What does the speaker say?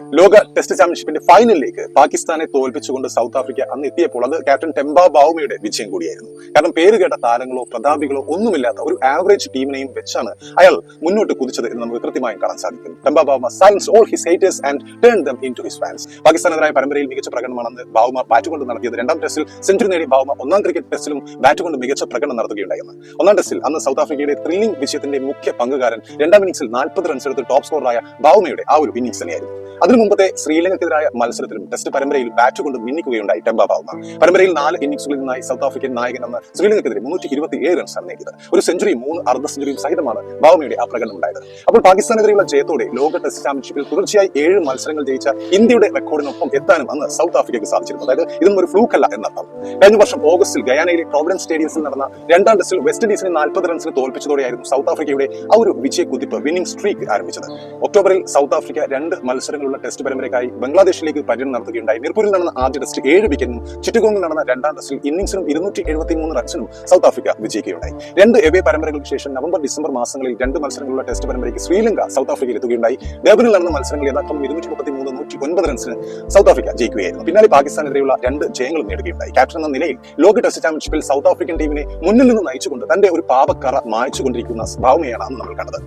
ലോക ടെസ്റ്റ് ചാമ്പ്യൻഷിപ്പിന്റെ ഫൈനലിലേക്ക് പാകിസ്ഥാനെ തോൽപ്പിച്ചുകൊണ്ട് സൗത്ത് ആഫ്രിക്ക അന്ന് എത്തിയപ്പോൾ അത് ക്യാപ്റ്റൻ ടെമ്പ ബാവുമയുടെ വിജയം കൂടിയായിരുന്നു. കാരണം പേര് കേട്ട താരങ്ങളോ പ്രതാപികളോ ഒന്നുമില്ലാത്ത ഒരു ആവറേജ് ടീമിനെയും വെച്ചാണ് അയാൾ മുന്നോട്ട് കുതിച്ചത് എന്ന് നമുക്ക് കൃത്യമായും കാണാൻ സാധിക്കും. Temba Bavuma silence all his haters and turn them into his fans പാകിസ്ഥാനെതിരായ പരമ്പരയിൽ മികച്ച പ്രകടനമാണെന്ന് ബാവുമ ബാറ്റ് കൊണ്ട് നടത്തിയത് രണ്ടാം ടെസ്റ്റിൽ സെഞ്ചുറി നേടി ബാവുമ ഒന്നാം ക്രിക്കറ്റ് ടെസ്റ്റിലും ബാറ്റ് കൊണ്ട് മികച്ച പ്രകടനം നടത്തുകയുണ്ടായിരുന്നു ഒന്നാം ടെസ്റ്റിൽ അന്ന് സൗത്ത് ആഫ്രിക്കയുടെ ത്രില്ലിംഗ് വിജയത്തിന്റെ മുഖ്യ പങ്കുകാരൻ രണ്ടാം ഇന്നിംഗ്സിൽ നാൽപ്പത് റൺസ് എടുത്ത് ടോപ്പ് സ്കോറായ ബാവുമയുടെ ആ ഒരു ഇന്നിംഗ്സ് തന്നെയായിരുന്നു. അതിനു മുമ്പത്തെ ശ്രീലങ്കക്കെതിരായ മത്സരത്തിലും ടെസ്റ്റ് പരമ്പരയിൽ ബാറ്റ് കൊണ്ട് മിന്നിക്കുകയുണ്ടായി ടെമ്പ ബാവുമ പരമ്പരയിൽ നാല് ഇന്നിംഗ്സുകളിൽ നിന്നായി സൗത്ത് ആഫ്രിക്കൻ നായകൻ എന്ന ശ്രീലങ്കക്കെതിരെ മുന്നൂറ്റി ഇരുപത്തി ഏഴ് റൺസാണ് നേടിയത്. ഒരു സെഞ്ചുറി മൂന്ന് അർദ്ധ സെഞ്ചുറിയും സഹിതമാണ് ബാവുമയുടെ ആ പ്രകടനം ഉണ്ടായത്. അപ്പോൾ പാകിസ്ഥാനെതിരെയുള്ള ജയത്തോടെ ലോക ടെസ്റ്റ് ചാമ്പ്യൻഷിപ്പിൽ തുടർച്ചയായി ഏഴ് മത്സരങ്ങൾ ജയിച്ച ഇന്ത്യയുടെ റെക്കോർഡിനൊപ്പം എത്താനും അന്ന് സൗത്ത് ആഫ്രിക്കയ്ക്ക് സാധിച്ചിരുന്നു. അതായത് ഇതൊന്നും ഒരു ഫ്ലൂക്ക് അല്ല എന്നർത്ഥം. കഴിഞ്ഞ വർഷം ഓഗസ്റ്റിൽ ഗയാനയിലെ പ്രോവിഡൻസ് സ്റ്റേഡിയത്തിൽ നടന്ന രണ്ടാം ടെസ്റ്റിൽ വെസ്റ്റ് ഇൻഡീസിനെ നാൽപ്പത് റൺസിന് തോൽപ്പിച്ചതോടെയായിരുന്നു സൗത്ത് ആഫ്രിക്കയുടെ ആ ഒരു വിജയ കുതിപ്പ് വിന്നിംഗ് സ്ട്രീക്ക് ആരംഭിച്ചത്. ഒക്ടോബറിൽ സൗത്ത് ആഫ്രിക്ക രണ്ട് മത്സരങ്ങളുള്ള ടെസ്റ്റ് പരമ്പരയ്ക്കായി ബംഗ്ലാദേശിലേക്ക് പര്യടനം നടത്തുകയുണ്ടായി. മിർപൂരിൽ നടന്ന ആദ്യ ടെസ്റ്റ് ഏഴ് വിക്കറ്റിനും ചിറ്റഗോങ്ങിൽ നടന്ന രണ്ടാം ടെസ്റ്റിൽ ഇന്നിംഗ്സിനും ഇരുന്നൂറ്റി എഴുപത്തി മൂന്ന് റൺസിനും സൗത്ത് ആഫ്രിക്ക വിജയിക്കുകയുണ്ടായി. രണ്ട് എവേ പരമ്പരകൾക്ക് ശേഷം നവംബർ ഡിസംബർ മാസങ്ങളിൽ രണ്ട് മത്സരങ്ങളുള്ള ടെസ്റ്റ് പരമ്പരയ്ക്ക് ശ്രീലങ്ക സൗത്ത് ആഫ്രിക്കയിൽ എത്തുകയുണ്ടായി. ഡബിനിൽ നടന്ന മത്സരങ്ങൾ യഥാക്രമം ഇരുന്നൂറ്റി മുപ്പത്തി മൂന്ന് നൂറ്റി ഒൻപത് റൺസിന് സൗത്ത് ആഫ്രിക്ക ജയിക്കുകയായിരുന്നു. പിന്നാലെ പാകിസ്ഥാനെതിരെയുള്ള രണ്ട് ജയങ്ങളും നേടുകയുണ്ടായി. ക്യാപ്റ്റൻ എന്ന നിലയിൽ ലോക ടെസ്റ്റ് ചാമ്പ്യൻഷിപ്പിൽ സൗത്ത് ആഫ്രിക്കൻ ടീമിനെ മുന്നിൽ നിന്ന് നയിച്ചുകൊണ്ട് തന്റെ ഒരു പാപക്കറ മായ്ച്ചുകൊണ്ടിരിക്കുന്ന സ്വഭാവമയാണ് നമ്മൾ കണ്ടത്.